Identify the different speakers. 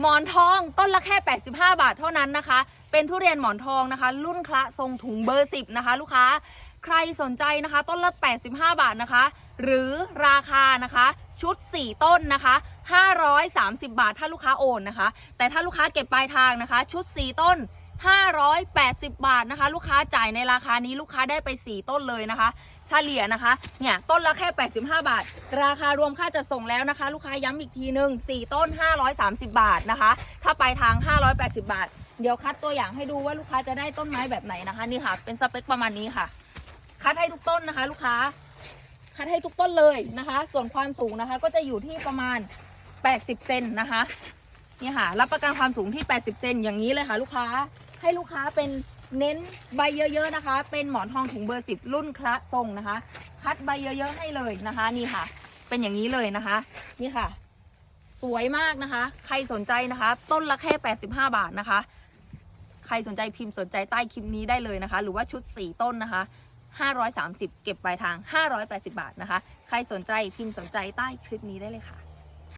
Speaker 1: หมอนทองต้นละแค่ 85 บาทเท่านั้นนะคะ เป็นทุเรียนหมอนทองนะคะ รุ่นคละทรงถุงเบอร์ 10 นะคะ ลูกค้าใครสนใจนะคะ ต้นละ 85 บาทนะคะ หรือราคานะคะ ชุด 4 ต้นนะคะ 530 บาทถ้าลูกค้าโอนนะคะ แต่ถ้าลูกค้าเก็บปลายทางนะคะ ชุด 4 ต้น 580 บาทนะคะ ลูกค้าจ่ายในราคานี้ลูกค้าได้ไป 4 ต้นเลยนะคะ เฉลี่ยนะคะเนี่ยต้นละแค่ 85 บาท ราคารวมค่าจัดส่งแล้วนะคะ ลูกค้าย้ำอีกทีหนึ่ง4 ต้น 530 บาทนะคะ ถ้าไปทาง 580 บาท เดี๋ยวคัดตัวอย่างให้ดูว่าลูกค้าจะได้ต้นไม้แบบไหนนะคะนี่ค่ะ เป็นสเปคประมาณนี้ค่ะ คัดให้ทุกต้นนะคะ ลูกค้าคัดให้ทุกต้นเลยนะคะ ส่วนความสูงนะคะ ก็จะอยู่ที่ประมาณ 80 เซนนะคะนี่ค่ะรับประกันความสูงที่ 80 เซนอย่างนี้เลยค่ะ ลูกค้า ให้ลูกค้าเป็นเน้นใบเยอะๆนะคะ เป็นหมอนทองถุงเบอร์10รุ่นคละทรงนะคะ คัดใบเยอะๆให้เลยนะคะ นี่ค่ะ เป็นอย่างนี้เลยนะคะ นี่ค่ะ สวยมากนะคะ ใครสนใจนะคะ ต้นละแค่85 บาทนะคะ ใครสนใจพิมพ์สนใจใต้คลิปนี้ได้เลยนะคะ หรือว่าชุด 4 ต้นนะคะ 530 เก็บปลายทาง 580 บาทนะคะ ใครสนใจพิมพ์สนใจใต้คลิปนี้ได้เลยค่ะ